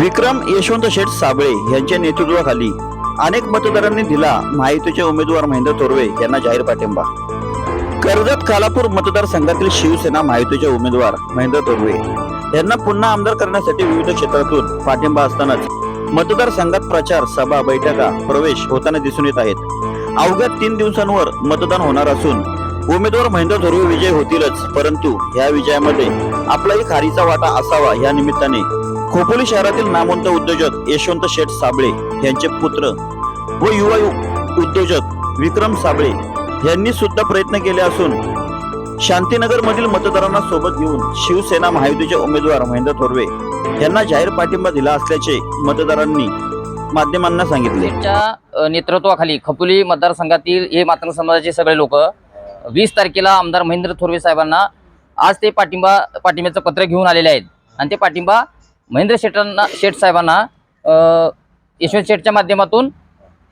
विक्रम यशवंत शेठ साबळे यांच्या नेतृत्वाखाली अनेक मतदारांनी दिला महायुतीचे उमेदवार महेंद्र तोरवे यांना जाहीर पाठिंबा. कर्जत खालापूर मतदारसंघातील शिवसेना महायुतीचे उमेदवार महेंद्र तोरवे यांना पुन्हा आमदार करण्यासाठी विविध क्षेत्रातून पाठिंबा असतानाच मतदारसंघात प्रचार सभा बैठका प्रवेश होताना दिसून येत आहेत. अवघ्या तीन दिवसांवर मतदान होणार असून उमेदवार महेंद्र धुर्वे विजय होतीलच परंतु या विजयामध्ये आपलाही खारीचा वाटा असावा या निमित्ताने खोपोली शहरातील नामवंत उद्योजक यशवंत शेठ साबळे यांचे पुत्र व युवा उद्योजक विक्रम साबळे यांनी सुद्धा प्रयत्न केले असून शांतीनगर मधील मतदारांना सोबत घेऊन शिवसेना महायुतीचे उमेदवार महेंद्र थोरवे यांना जाहीर पाठिंबा दिला असल्याचे मतदारांनी माध्यमांना सांगितले. त्यांच्या नेतृत्वाखाली खपुली मतदारसंघातील हे मातंग समाजाचे सगळे लोक वीस तारखेला आमदार महेंद्र थोरवे साहेबांना आज ते पाठिंबा पाठिंब्याचं पत्र घेऊन आलेले आहेत. आणि ते पाठिंबा महेंद्र शेटांना शेठ साहेबांना अ, यशवंत शेठच्या माध्यमातून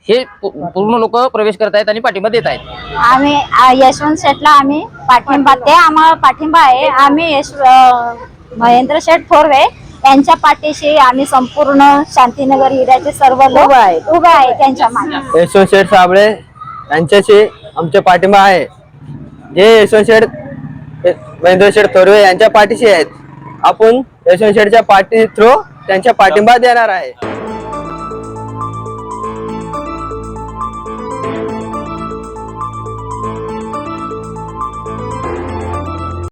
हे पूर्ण लोक प्रवेश करत आहेत आणि पाठिंबा देत आहेत. आम्ही यशवंत शेठला आम्ही पाठिंबा ते आम्हाला पाठिंबा आहे. आम्ही यश महेंद्र शेठ थोरवे यांच्या पाठीशी आम्ही संपूर्ण शांतीनगर एरियाचे सर्व लोक उभे आहे. त्यांच्या मागे. यशवंत शेठ साबळे यांच्याशी आमचे पाठिंबा आहे. जे यशवंत शेठ हे- महेंद्र शेठ थोरवे यांच्या पाठीशी आहेत. आपण यशवंत शेठच्या पाठी थ्रू त्यांच्या पाठिंबा देणार आहे.